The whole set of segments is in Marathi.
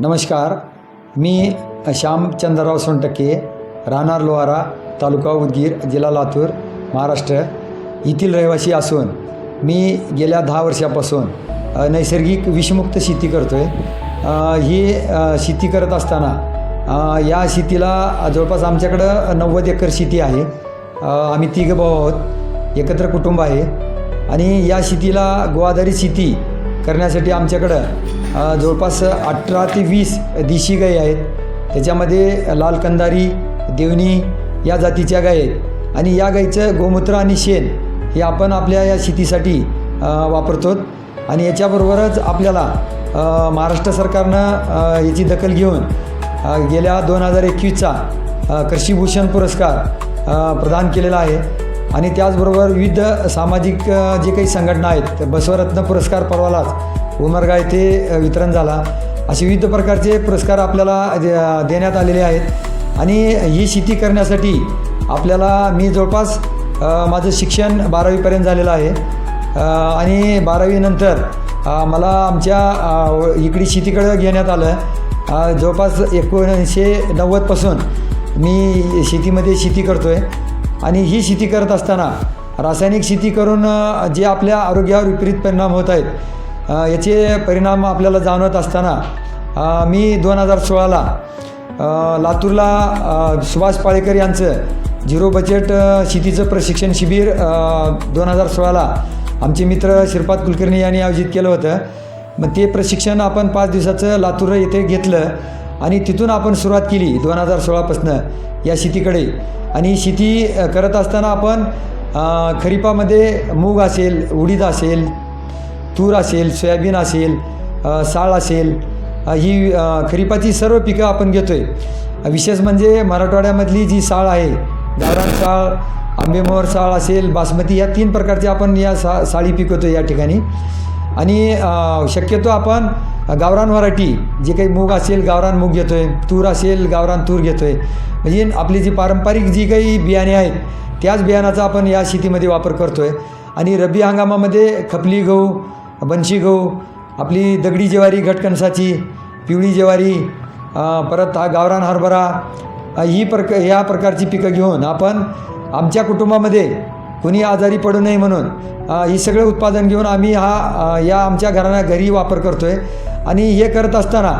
नमस्कार मी श्याम चंद्रराव सोनटक्के राहणार लोहारा तालुका उदगीर जिल्हा लातूर महाराष्ट्र. येथील रहिवासी असून मी गेल्या दहा वर्षापासून नैसर्गिक विषमुक्त शेती करतो आहे ही शेती करत असताना या शेतीला जवळपास आमच्याकडं नव्वद एकर शेती आहे. आम्ही तिघं भाऊ आहोत एकत्र कुटुंब आहे. आणि या शेतीला गोआधारित शेती करण्यासाठी आमच्याकडं जवळपास अठरा ते वीस देशी गाई आहेत. त्याच्यामध्ये लाल कंदारी देवणी या जातीच्या गाई आहेत. आणि या गाईचं गोमूत्र आणि शेण हे आपण आपल्या या शेतीसाठी वापरतो. आणि याच्याबरोबरच आपल्याला महाराष्ट्र सरकारनं याची दखल घेऊन गेल्या दोन हजार एकवीसचा कृषीभूषण पुरस्कार प्रदान केलेला आहे. आणि त्याचबरोबर विविध सामाजिक जे काही संघटना आहेत बसवरत्न पुरस्कार परवालाच उमरगा येथे वितरण झाला. असे विविध प्रकारचे पुरस्कार आपल्याला दे- देण्यात आलेले आहेत. आणि ही शेती करण्यासाठी आपल्याला मी जवळपास माझं शिक्षण बारावीपर्यंत झालेलं आहे. आणि बारावीनंतर मला आमच्या इकडे शेतीकडं घेण्यात आलं. जवळपास एकोणीसशे नव्वदपासून मी शेतीमध्ये शेती करतो आहे आणि ही शेती करत असताना रासायनिक शेती करून जे आपल्या आरोग्यावर विपरीत परिणाम होत आहेत याचे परिणाम आपल्याला जाणवत असताना मी दोन हजार सोळाला लातूरला सुभाष पाळेकर यांचं झिरो बजेट शेतीचं प्रशिक्षण शिबिर दोन हजार सोळाला आमचे मित्र श्रीपाद कुलकर्णी यांनी आयोजित केलं होतं. मग ते प्रशिक्षण आपण पाच दिवसाचं लातूर येथे घेतलं आणि तिथून आपण सुरुवात केली दोन हजार सोळापासनं या शेतीकडे. आणि शेती करत असताना आपण खरीपामध्ये मूग असेल उडीद असेल तूर असेल सोयाबीन असेल साळ असेल ही खरीपाची सर्व पिकं आपण घेतो आहे विशेष म्हणजे मराठवाड्यामधली जी साळ आहे गावरान साळ आंबेमोहर साळ असेल बासमती या तीन प्रकारचे आपण या सा साळी पिकवतो या ठिकाणी. आणि शक्यतो आपण गावरान व्हरायटी जे काही मूग असेल गावरान मूग घेतो आहे तूर असेल गावरान तूर घेतो आहे म्हणजे आपली जी पारंपरिक जी काही बियाणे आहेत त्याच बियाणाचा आपण या शेतीमध्ये वापर करतो आहे आणि रब्बी हंगामामध्ये खपली गहू बनशी गहू आपली दगडी ज्वारी घटकणसाची पिवळी ज्वारी परत हा गावरान हरभरा ही प्रक ह्या प्रकारची पिकं घेऊन आपण आमच्या कुटुंबामध्ये कुणी आजारी पडू नये म्हणून ही सगळं उत्पादन घेऊन आम्ही हा या आमच्या घराना घरी वापर करतो आहे आणि हे करत असताना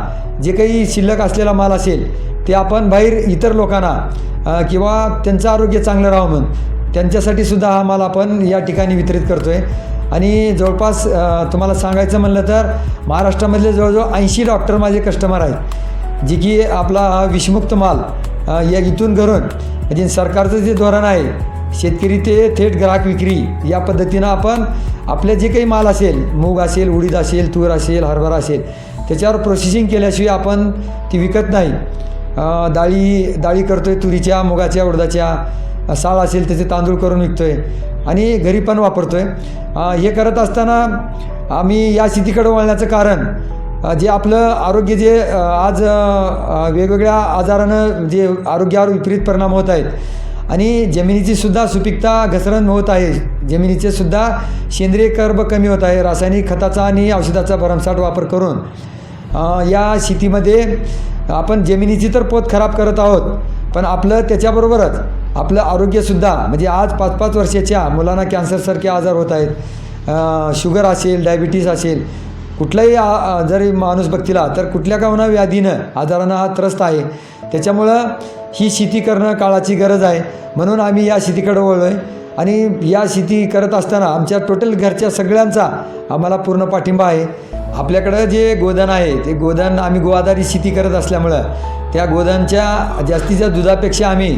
जे काही शिल्लक असलेला माल असेल ते आपण बाहेर इतर लोकांना किंवा त्यांचं आरोग्य चांगलं राहावं म्हणून त्यांच्यासाठी सुद्धा हा माल आपण या ठिकाणी वितरित करतो आहे आणि जवळपास तुम्हाला सांगायचं म्हणलं तर महाराष्ट्रामधले जवळजवळ ऐंशी डॉक्टर माझे कस्टमर आहेत. जे की आपला हा विषमुक्त माल या इथून घरून म्हणजे सरकारचं जे धोरण आहे शेतकरी ते थेट ग्राहक विक्री या पद्धतीनं आपण आपले जे काही माल असेल मूग असेल उडीद असेल तूर असेल हरभरा असेल त्याच्यावर प्रोसेसिंग केल्याशिवाय आपण ती विकत नाही. डाळी डाळी करतो आहे तुरीच्या मुगाच्या उडदाच्या साळ असेल त्याचे तांदूळ करून विकतो आहे आणि घरी पण वापरतो आहे हे करत असताना आम्ही या शेतीकडे वळण्याचं कारण जे आपलं आरोग्य जे आज वेगवेगळ्या आजारानं जे आरोग्यावर विपरीत परिणाम होत आहेत आणि जमिनीची सुद्धा सुपीकता घसरण होत आहे. जमिनीचे सुद्धा सेंद्रिय कर्ब कमी होत आहे. रासायनिक खताचा आणि औषधाचा भरमसाठ वापर करून या शेतीमध्ये आपण जमिनीची तर पोत खराब करत आहोत पण आपलं त्याच्याबरोबरच आपलं आरोग्यसुद्धा म्हणजे आज पाच पाच वर्षाच्या मुलांना कॅन्सरसारखे आजार होत आहेत. शुगर असेल डायबिटीस असेल कुठलाही जरी माणूस बघतीला तर कुठल्या का होणा व्याधीनं आजारानं हा त्रस्त आहे. त्याच्यामुळं ही शेती करणं काळाची गरज आहे. म्हणून आम्ही या शेतीकडे वळलो आहे आणि या शेती करत असताना आमच्या टोटल घरच्या सगळ्यांचा आम्हाला पूर्ण पाठिंबा आहे. आपल्याकडं जे गोदान आहे ते गोदान आम्ही गोआधारित शेती करत असल्यामुळं त्या गोदानच्या जास्तीच्या दुधापेक्षा आम्ही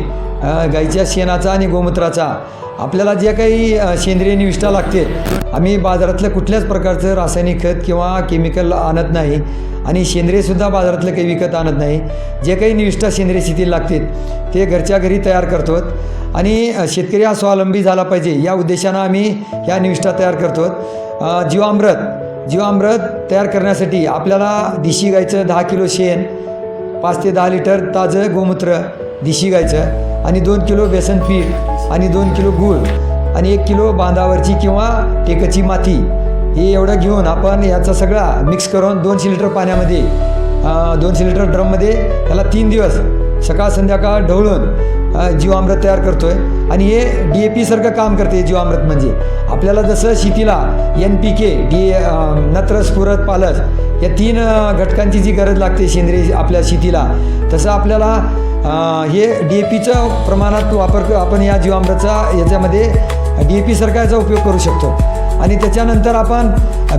गाईच्या शेणाचा आणि गोमूत्राचा आपल्याला जे काही सेंद्रिय निविष्ठा लागते आम्ही बाजारातलं कुठल्याच प्रकारचं रासायनिक खत किंवा केमिकल आणत नाही आणि सेंद्रियसुद्धा बाजारातलं काही विकत आणत नाही. जे काही निविष्ठा सेंद्रिय शेतीला लागतील ते घरच्या घरी तयार करतो आणि शेतकरी हा स्वावलंबी झाला पाहिजे या उद्देशानं आम्ही ह्या निविष्ठा तयार करतो जीवामृत जीवामृत तयार करण्यासाठी आपल्याला दिशी गाईचं दहा किलो शेण पाच ते दहा लिटर ताजं गोमूत्र दिशी गायचं आणि दोन किलो बेसन पीठ आणि दोन किलो गूळ आणि एक किलो बांधावरची किंवा टेकची माती हे एवढं घेऊन आपण याचा सगळा मिक्स करून दोनशे लिटर पाण्यामध्ये दोनशे लिटर ड्रममध्ये त्याला तीन दिवस सकाळ संध्याकाळ ढवळून जीवामृत तयार करतो आहे आणि हे डी ए पीसारखं काम करते जीवामृत म्हणजे. आपल्याला जसं शेतीला एन पी के डी नत्र स्फुरत पालस या तीन घटकांची जी गरज लागते सेंद्रिय आपल्या शेतीला तसं आपल्याला हे डी ए पीचं प्रमाणात वापर आपण या जीवामृतचा याच्यामध्ये डी ए पीसारखा याचा उपयोग करू शकतो. आणि त्याच्यानंतर आपण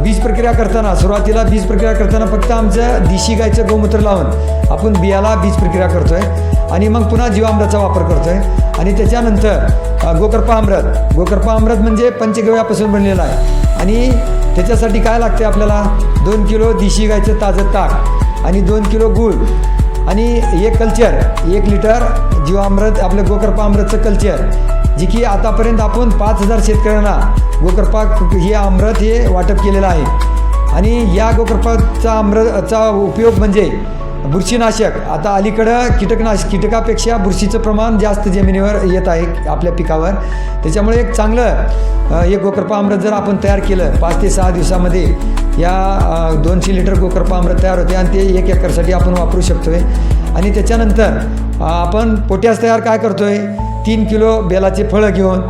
बीज प्रक्रिया करताना सुरुवातीला बीज प्रक्रिया करताना फक्त आमचं देशी गायचं गोमूत्र लावून आपण बियाला बीज प्रक्रिया करतो आहे आणि मग पुन्हा जीवामृताचा वापर करतो आहे आणि त्याच्यानंतर अ, गोकर्पा अमृत. गोकर्पा अमृत म्हणजे पंचगव्यापासून बनलेलं आहे. आणि त्याच्यासाठी काय लागते आपल्याला? दोन किलो देशी गायचं ताजं ताक आणि दोन किलो गूळ आणि एक कल्चर एक लिटर जीवामृत आपलं गोकर्पा अमृतचं कल्चर. जी की आतापर्यंत आपण पाच हजार शेतकऱ्यांना गोकर्पा हे अमृत हे वाटप केलेलं आहे. आणि या गोकर्पाचा अमृतचा उपयोग म्हणजे बुरशीनाशक. आता अलीकडं कीटकनाश कीटकापेक्षा बुरशीचं प्रमाण जास्त जमिनीवर येत आहे आपल्या पिकावर. त्याच्यामुळे एक चांगलं एक हे गोकर्पा अमृत जर आपण तयार केलं पाच ते सहा दिवसामध्ये या दोनशे लिटर गोकर्पा अमृत तयार होते आणि ते एक एकरसाठी आपण वापरू शकतो आहे आणि त्याच्यानंतर आपण पोट्यास तयार काय करतो आहे तीन किलो बेलाचे फळं घेऊन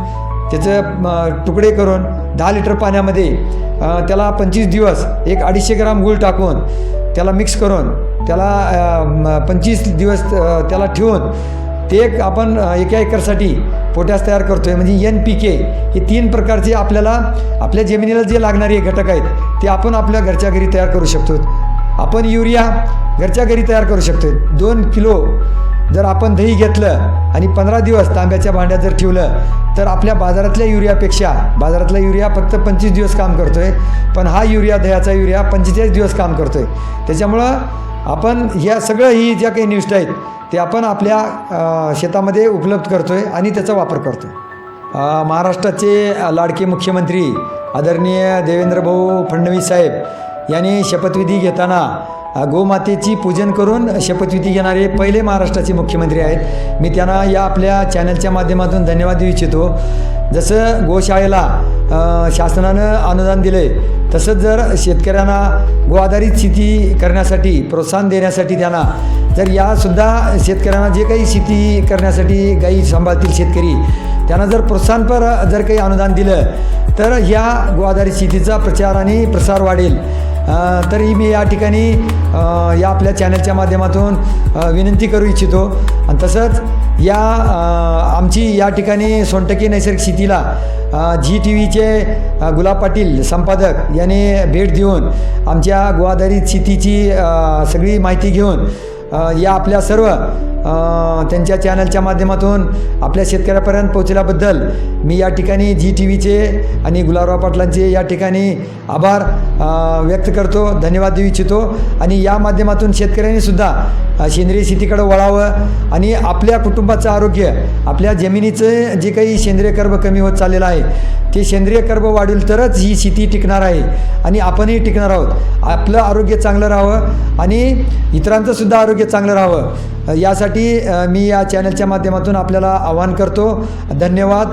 त्याचं तुकडे करून दहा लिटर पाण्यामध्ये त्याला पंचवीस दिवस एक अडीचशे ग्राम गूळ टाकून त्याला मिक्स करून त्याला पंचवीस दिवस त्याला ठेवून ते एक आपण एका एकरसाठी पोट्यास तयार करतो आहे म्हणजे एन पी के हे तीन प्रकारचे आपल्याला आपल्या जमिनीला जे लागणारे घटक आहेत ते आपण आपल्या घरच्या घरी तयार करू शकतो. आपण युरिया घरच्या घरी तयार करू शकतो दोन किलो जर आपण दही घेतलं आणि पंधरा दिवस तांब्याच्या भांड्यात जर ठेवलं तर आपल्या बाजारातल्या युरियापेक्षा बाजारातला युरिया फक्त पंचवीस दिवस काम करतो आहे पण हा युरिया दह्याचा युरिया पंचेचाळीस दिवस काम करतो आहे त्याच्यामुळं आपण ह्या सगळं ही ज्या काही निष्ठ आहेत ते आपण आपल्या शेतामध्ये उपलब्ध करतो आहे आणि त्याचा वापर करतो आहे महाराष्ट्राचे लाडके मुख्यमंत्री आदरणीय देवेंद्र भाऊ फडणवीस साहेब यांनी शपथविधी घेताना गोमातेची पूजन करून शपथविधी घेणारे पहिले महाराष्ट्राचे मुख्यमंत्री आहेत. मी त्यांना या आपल्या चॅनलच्या माध्यमातून धन्यवाद देऊ इच्छितो. जसं गोशाळेला शासनानं अनुदान दिले तसंच जर शेतकऱ्यांना गो आधारित शेती करण्यासाठी प्रोत्साहन देण्यासाठी त्यांना जर यासुद्धा शेतकऱ्यांना जे काही शेती करण्यासाठी गाई सांभाळतील शेतकरी त्यांना जर प्रोत्साहनपर जर काही अनुदान दिलं तर ह्या गो आधारित शेतीचा प्रचार आणि प्रसार वाढेल. तरी मी या ठिकाणी या आपल्या चॅनलच्या माध्यमातून विनंती करू इच्छितो. आणि तसंच या आमची या ठिकाणी सोनटकी नैसर्गिक शेतीला जी टी व्हीचे गुलाब पाटील संपादक यांनी भेट देऊन आमच्या गो शेतीची सगळी माहिती घेऊन या आपल्या सर्व त्यांच्या चॅनलच्या माध्यमातून आपल्या शेतकऱ्यापर्यंत पोहोचल्याबद्दल मी या ठिकाणी जी टी व्हीचे आणि गुलाबराव पाटलांचे या ठिकाणी आभार व्यक्त करतो धन्यवाद देऊ इच्छितो. आणि या माध्यमातून शेतकऱ्यांनी सुद्धा सेंद्रिय शेतीकडे वळावं आणि आपल्या कुटुंबाचं आरोग्य आपल्या जमिनीचं जे काही सेंद्रिय कर्ब कमी होत चाललेलं आहे ते सेंद्रिय कर्ब वाढेल तरच ही शेती टिकणार आहे आणि आपणही टिकणार आहोत. आपलं आरोग्य चांगलं राहावं आणि इतरांचंसुद्धा आरोग्य आरोग्य चांगलं राहावं. यासाठी मी या चॅनलच्या माध्यमातून आपल्याला आवाहन करतो. धन्यवाद.